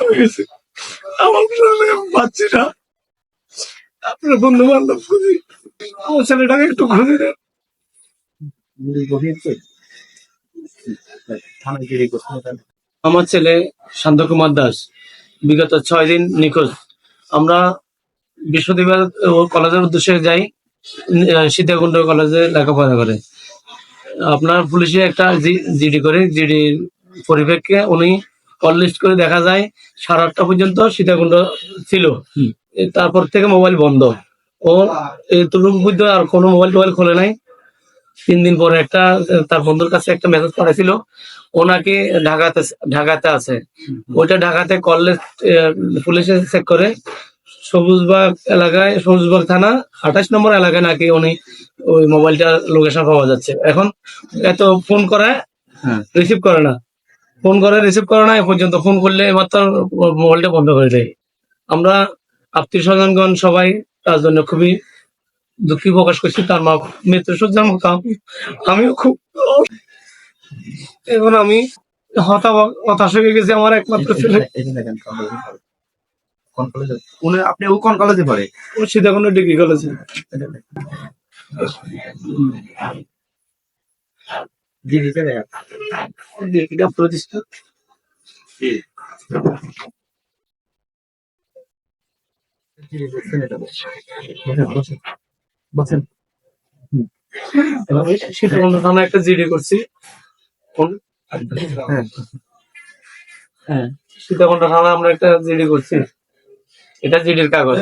হয়ে গেছে। আমার ছেলেটাকে পাচ্ছি না। আপনার বন্ধু বান্ধব খুঁজি। আমার ছেলেটাকে একটু খুঁজে দেন। আমার ছেলে শান্ত কুমার দাস বিগত ছয় দিন নিখোঁজ। আমরা বৃহস্পতিবার কলেজের উদ্দেশ্যে যাই আহ, সীতাকুণ্ড কলেজে লেখাপড়া করে। আপনার পুলিশে একটা জিডি করে জিডির পরিপ্রেক্ষে উনি কল লিস্ট করে দেখা যায় সাড়ে আটটা পর্যন্ত সীতাকুণ্ড ছিল। তারপর থেকে মোবাইল বন্ধ। ও এতটুকু পর্যন্ত আর কোনো মোবাইল টোবাইল খোলে নাই। তিন দিন পরে একটা তার বন্ধুর কাছে একটা মেসেজ পাঠাইছিল। ওনাকে ঢাকাতে ঢাকাতে আছে। ওইটা ঢাকাতে করলে পুলিশে চেক করে। সবুজবাগ এলাকায় সবুজবাগ থানা আঠাশ নম্বর এলাকায় নাকি উনি ওই মোবাইলটার লোকেশন পাওয়া যাচ্ছে। এখন এত ফোন করে হ্যাঁ। রিসিভ করে না। ফোন করে রিসিভ করে না এ পর্যন্ত ফোন করলে মাত্র মোবাইলটা বন্ধ করে দেয়। আমরা আত্মীয় স্বজনগণ সবাই তার জন্য খুবই দুঃখী প্রকাশ করছি। তার মা মৃত্যু সজ্জার মতো। আমি- আমিও খুব এখন আমি হতাশ হতাশ হয়ে গেছি আমার একমাত্র ছেলে। উনি আপনি ও কোন কলেজে পড়ে? ও সীতাকুণ্ড ডিগ্রি কলেজে জি জি জায়গা ডিগ্রিটা প্রতিষ্ঠা বসেন সীতাকুণ্ড থানা একটা জিডি করছি হ্যাঁ সীতাকুণ্ড থানা আমরা একটা জিডি করছি এটা কাগজ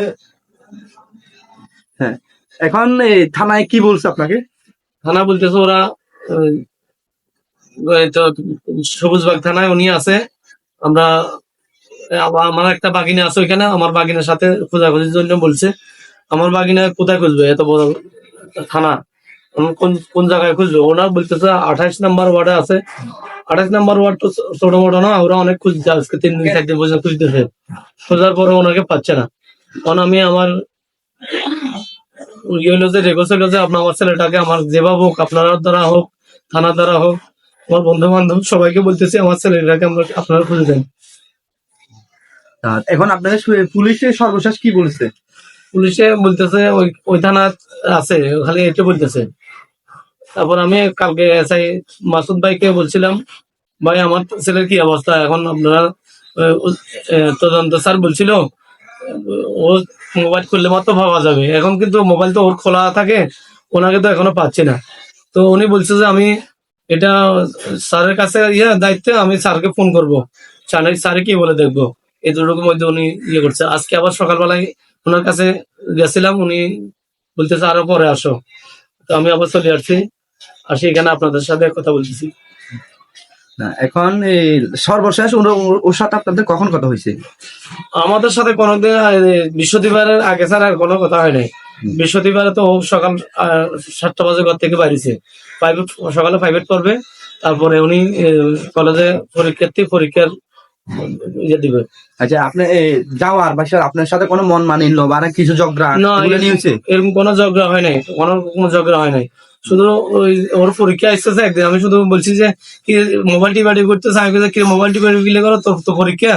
হ্যাঁ এখন থানায় কি বলছে আপনাকে? থানা বলতেছে ওরা সবুজবাগ থানায় উনি আছে। আমরা আমার একটা বাগিনা আছে ওইখানে, আমার বাগিনার সাথে খোঁজাখুঁজির জন্য বলছে। আমার বাগিনা কোথায় খুঁজবে? এত বড় থানা। কোন কোন জায়গায় খুঁজবে? ওনার বলতেছে আঠাইশ নাম্বার ওয়ার্ডে আছে। আঠাইশ নাম্বার ওয়ার্ড তো ছোট মোটো না, ওরা অনেক খুঁজছে আজকে, তিন দিন, চার দিন পর্যন্ত খুঁজতেছে। খোঁজার পরে ওনাকে পাচ্ছে না। কারণ আমি আমার ইয়ে হলো যে রেগোস হলো যে, আপনার আমার ছেলেটাকে আমার যেভাবে হোক, আপনার দ্বারা হোক, থানার দ্বারা হোক আমার বন্ধু বান্ধব সবাইকে বলতেছি আমার ছেলেটাকে আমরা আপনারা খুঁজে দেন। এখন আপনাদের পুলিশের সর্বশেষ কি বলছে? পুলিশে বলতেছে ওই ওই থানা আছে খালি এটা বলতেছে। তারপর আমি কালকে এসআই মাসুদ ভাইকে বলছিলাম ভাই আমার ছেলের কি অবস্থা? এখন আপনারা তদন্ত স্যার বলছিল ও মোবাইল খুললে মাত্র পাওয়া যাবে। এখন কিন্তু মোবাইল তো ওর খোলা থাকে ওনাকে তো এখনও পাচ্ছি না। তো উনি বলছে যে আমি এটা স্যারের কাছে ইয়ে দায়িত্বে আমি স্যারকে ফোন করব। স্যারে স্যারে কি বলে দেখব? এই দুটোর মধ্যে উনি ইয়ে করছে। আজকে আবার সকালবেলায় ওনার কাছে গেছিলাম উনি বলতেছে আরও পরে আসো। তো আমি আবার চলে আসছি। আসি এখানে আপনাদের সাথে কথা বলতেছি। না এখন এই সর্বশেষ ওর- সাথে আপনাদের কখন কথা হয়েছে? আমাদের সাথে কোনোদিন বৃহস্পতিবারের আগে ছাড়া আর কোনো কথা হয় নাই। বৃহস্পতিবারে তো সকাল সাতটা বাজে ঘর থেকে বাইরেছে। প্রাইভেট সকালে প্রাইভেট পড়বে তারপরে উনি কলেজে পরীক্ষার্থী পরীক্ষার ইয়ে দিবে। আচ্ছা আপনি যাওয়ার বা আপনার সাথে কোনো মন মানিল বা কিছু ঝগড়া না, এগুলো নিয়ে হয়েছে এরকম কোনো ঝগড়া হয় নাই কোনো কোনো ঝগড়া হয় নাই। শুধু ওই ওর পরীক্ষা আসতেছে একদিন আমি শুধু বলছি যে কি মোবাইল টিপাটি করতেছে? আমি কি মোবাইল টিপাটি করো তোর তো পরীক্ষা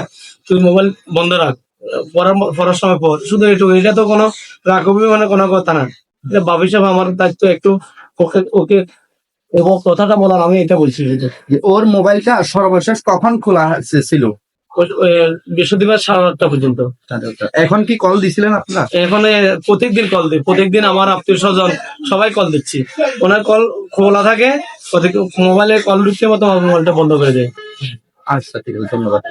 তুই মোবাইল বন্ধ রাখ। পড়ার পড়ার সময় পর শুধু এটুকু এটা তো কোনো রাখবি মানে কোনো কথা না। এটা বাবু সাহেব আমার দায়িত্ব একটু ওকে ওকে এবং কথাটা বলার আমি এটা বলছি যে ওর মোবাইলটা সর্বশেষ কখন খোলা ছিল? বৃহস্পতিবার সাড়ে আটটা পর্যন্ত। এখন কি কল দিছিলেন আপনার? এখন প্রত্যেকদিন কল দিই। প্রত্যেকদিন আমার আত্মীয় স্বজন সবাই কল দিচ্ছি। ওনার কল খোলা থাকে মোবাইলে কল ঢুকতে মতো মোবাইলটা বন্ধ করে দেয়। আচ্ছা ঠিক আছে ধন্যবাদ।